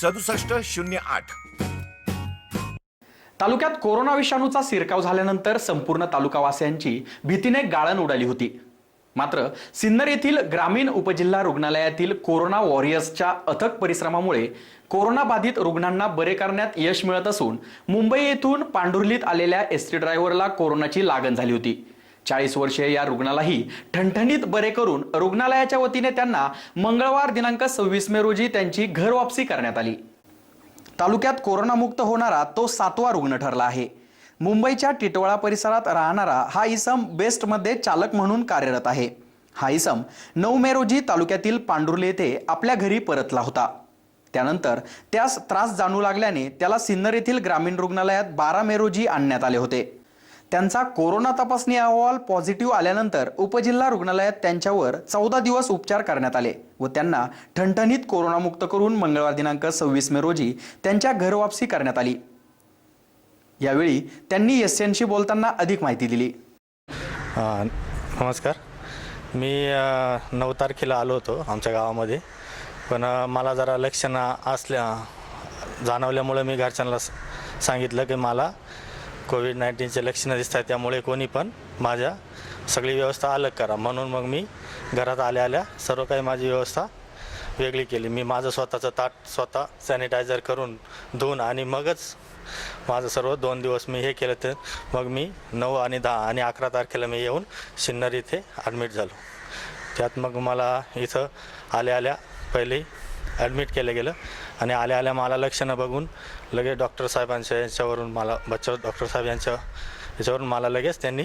सदुसष्ट शून्य आठ. तालुक्यात कोरोना विषाणूचा शिरकाव झाल्यानंतर संपूर्ण तालुकावासियांची भीतीने गाळण उडाली होती. मात्र सिन्नर येथील ग्रामीण उपजिल्हा रुग्णालयातील कोरोना वॉरियर्सच्या अथक परिश्रमामुळे कोरोनाबाधित रुग्णांना बरे करण्यात यश मिळत असून मुंबई येथून पांढुर्लीत आलेल्या एस टी ड्रायव्हरला कोरोनाची लागण झाली होती. चाळीस वर्षीय या रुग्णालाही ठणठणीत बरे करून रुग्णालयाच्या वतीने त्यांना मंगळवार दिनांक सव्वीस मे रोजी त्यांची घर वापसी करण्यात आली. तालुक्यात कोरोनामुक्त होणारा तो सातवा रुग्ण ठरला आहे. मुंबईच्या टिटवाळा परिसरात राहणारा हा इसम बेस्टमध्ये चालक म्हणून कार्यरत आहे. हा इसम नऊ मे रोजी तालुक्यातील पांडुर्ले येथे आपल्या घरी परतला होता. त्यानंतर त्यास त्रास जाणू लागल्याने त्याला सिन्नर येथील ग्रामीण रुग्णालयात बारा मे रोजी आणण्यात आले होते. त्यांचा कोरोना तपासणी अहवाल पॉझिटिव्ह आल्यानंतर उपजिल्हा रुग्णालयात त्यांच्यावर चौदा दिवस उपचार करण्यात आले व त्यांना ठणठणीत कोरोनामुक्त करून मंगळवार दिनांक सव्वीस मे रोजी त्यांच्या घरवापसी करण्यात आली. यावेळी त्यांनी एस एनशी बोलताना अधिक माहिती दिली. नमस्कार. मी नऊ तारखेला आलो होतो आमच्या गावामध्ये. पण मला जरा लक्षणं असल्या जाणवल्यामुळे मी घरच्यांना स- सांगितलं की मला कोविड नाईन्टीनचे लक्षणं दिसत आहेत त्यामुळे कोणी पण माझ्या सगळी व्यवस्था अलग करा. म्हणून मग मी घरात आल्या आल्या सर्व काही माझी व्यवस्था वेगळी केली. मी माझं स्वतःचं ताट स्वतः सॅनिटायझर करून धुवून आणि मगच माझं सर्व दोन दिवस मी हे केलं तर मग मी नऊ आणि दहा आणि अकरा तारखेला मी येऊन सिन्नर इथे ॲडमिट झालो. त्यात मग मला इथं आल्या आल्या पहिले ॲडमिट केलं गेलं. आणि आल्या आल्या मला लक्षणं बघून लगेच डॉक्टर साहेबांच्या यांच्यावरून मला बच्चा डॉक्टर साहेब यांच्या याच्यावरून मला लगेच त्यांनी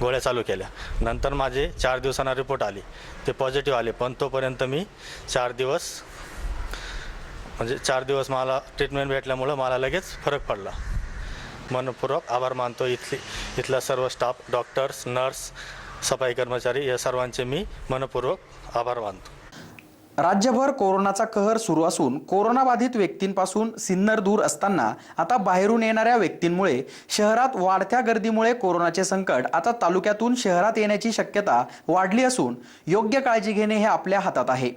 गोळ्या चालू केल्या. नंतर माझे चार दिवसांना रिपोर्ट आली. ते पॉझिटिव्ह आले. पण तोपर्यंत मी चार दिवस म्हणजे चार दिवस मला ट्रीटमेंट भेटल्यामुळं मला लगेच फरक पडला. मनपूर्वक आभार मानतो इथली इथला सर्व स्टाफ डॉक्टर्स नर्स सफाई कर्मचारी या सर्वांचे मी मनपूर्वक आभार मानतो. राज्यभर कोरोनाचा कहर सुरू असून कोरोनाबाधित व्यक्तींपासून सिन्नर दूर असताना आता बाहेरून येणाऱ्या व्यक्तींमुळे शहरात वाढत्या गर्दीमुळे कोरोनाचे संकट आता तालुक्यातून शहरात येण्याची शक्यता वाढली असून योग्य काळजी घेणे हे आपल्या हातात आहे.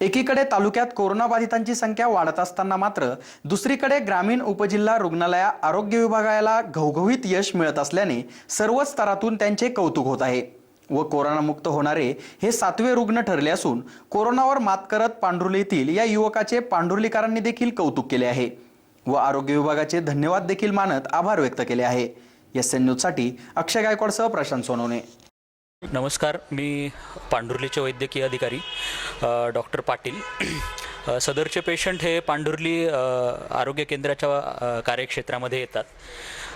एकीकडे तालुक्यात कोरोनाबाधितांची संख्या वाढत असताना मात्र दुसरीकडे ग्रामीण उपजिल्हा रुग्णालया आरोग्य विभागाला घवघवीत यश मिळत असल्याने सर्वच स्तरातून त्यांचे कौतुक होत आहे. व कोरोनामुक्त होणारे हे सातवे रुग्ण ठरले असून कोरोनावर मात करत पांढुर्ली येथील या युवकाचे पांढुर्लीकरांनी देखील कौतुक केले आहे. व आरोग्य विभागाचे धन्यवाद देखील मानत आभार व्यक्त केले आहे. एस एन न्यूजसाठी अक्षय गायकवाडसह प्रशांत सोनवणे. नमस्कार मी पांढुर्लीचे वैद्यकीय अधिकारी डॉक्टर पाटील. सदरचे पेशंट हे पांढुर्ली आरोग्य केंद्राच्या कार्यक्षेत्रामध्ये येतात.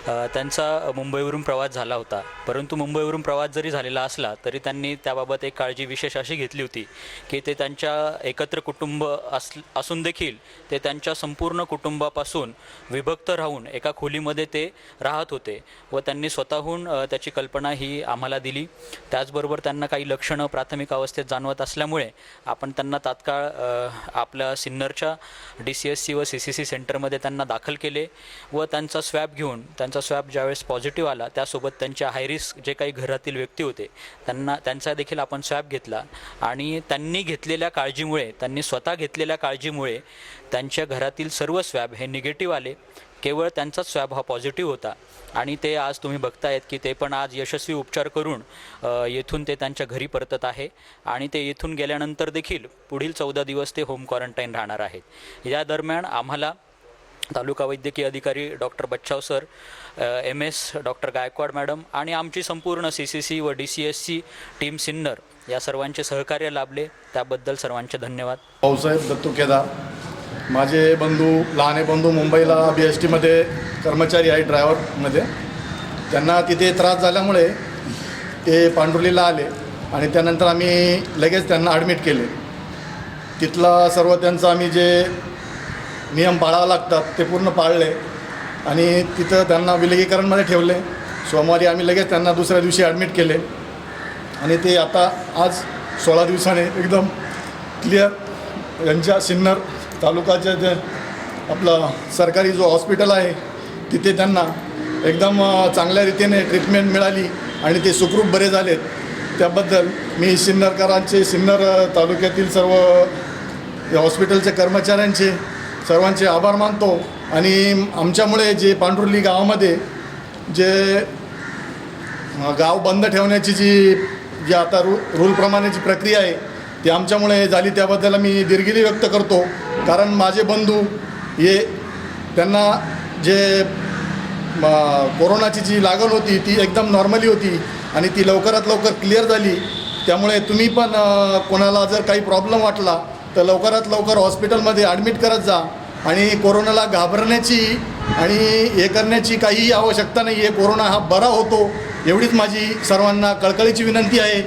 त्यांचा मुंबईवरून प्रवास झाला होता. परंतु मुंबईवरून प्रवास जरी झालेला असला तरी त्यांनी त्याबाबत एक काळजी विशेष अशी घेतली होती की ते त्यांच्या एकत्र कुटुंब अस असून देखील ते त्यांच्या संपूर्ण कुटुंबापासून विभक्त राहून एका खोलीमध्ये ते राहत होते व त्यांनी स्वतःहून त्याची कल्पना ही आम्हाला दिली. त्याचबरोबर त्यांना काही लक्षणं प्राथमिक अवस्थेत जाणवत असल्यामुळे आपण त्यांना तात्काळ आपल्या सिन्नरच्या डी सी एस सी व सी सी सी सेंटरमध्ये त्यांना दाखल केले व त्यांचा स्वॅब घेऊन त्यांचा स्वॅब ज्यावेळेस पॉझिटिव्ह आला त्यासोबत त्यांच्या हायरिस्क जे काही घरातील व्यक्ती होते त्यांना त्यांचा देखील आपण स्वॅब घेतला. आणि त्यांनी घेतलेल्या काळजीमुळे त्यांनी स्वतः घेतलेल्या काळजीमुळे त्यांच्या घरातील सर्व स्वॅब हे निगेटिव्ह आले. केवळ त्यांचाच स्वॅब हा पॉझिटिव्ह होता. आणि ते आज तुम्ही बघतायत की ते पण आज यशस्वी उपचार करून येथून ते त्यांच्या घरी परतत आहे. आणि ते येथून गेल्यानंतर देखील पुढील चौदा दिवस ते होम क्वारंटाईन राहणार आहेत. या दरम्यान आम्हाला तालुका वैद्यकीय अधिकारी doctor Bachchav sir M S doctor Gaikwad madam आणि आमची संपूर्ण सी सी सी व D C S C team Sinnar या सर्वांचे सहकार्य लाभले. त्याबद्दल सर्वांचे धन्यवाद. भाऊसाहेब दत्तू केदार माझे बंधू लहाने बंधू मुंबईला बी एस टीमध्ये कर्मचारी आहे ड्रायव्हरमध्ये. त्यांना तिथे त्रास झाल्यामुळे ते पांढुर्लीला आले आणि त्यानंतर आम्ही लगेच त्यांना ॲडमिट केले. तिथला सर्व त्यांचं आम्ही जे नियम पाळावे लागतात ते पूर्ण पाळले. आणि तिथं त्यांना विलगीकरणमध्ये ठेवले. सोमवारी आम्ही लगेच त्यांना दुसऱ्या दिवशी ॲडमिट केले. आणि ते आता आज सोळा दिवसाने एकदम क्लिअर यांच्या सिन्नर तालुकाच्या जे आपलं सरकारी जो हॉस्पिटल आहे तिथे त्यांना एकदम चांगल्या रीतीने ट्रीटमेंट मिळाली आणि ते सुखरूप बरे झालेत. त्याबद्दल मी सिन्नरकरांचे सिन्नर तालुक्यातील सर्व या हॉस्पिटलच्या कर्मचाऱ्यांचे सर्वांचे आभार मानतो आणि आमच्यामुळे जे पांढुर्ली गावामध्ये जे गाव बंद ठेवण्याची जी जी आता रू रूलप्रमाणे जी प्रक्रिया आहे ती आमच्यामुळे झाली त्याबद्दल मी दिलगिरी व्यक्त करतो. कारण माझे बंधू हे त्यांना जे कोरोनाची जी लागण होती ती एकदम नॉर्मली होती आणि ती लवकरात लवकर क्लिअर झाली. त्यामुळे तुम्ही पण कोणाला जर काही प्रॉब्लेम वाटला तर लवकरात लवकर हॉस्पिटलमध्ये ॲडमिट करत जा. आणि कोरोनाला घाबरण्याची आणि हे करण्याची काहीही आवश्यकता नाही आहे कोरोना हा बरा होतो. एवढीच माझी सर्वांना कळकळीची विनंती आहे.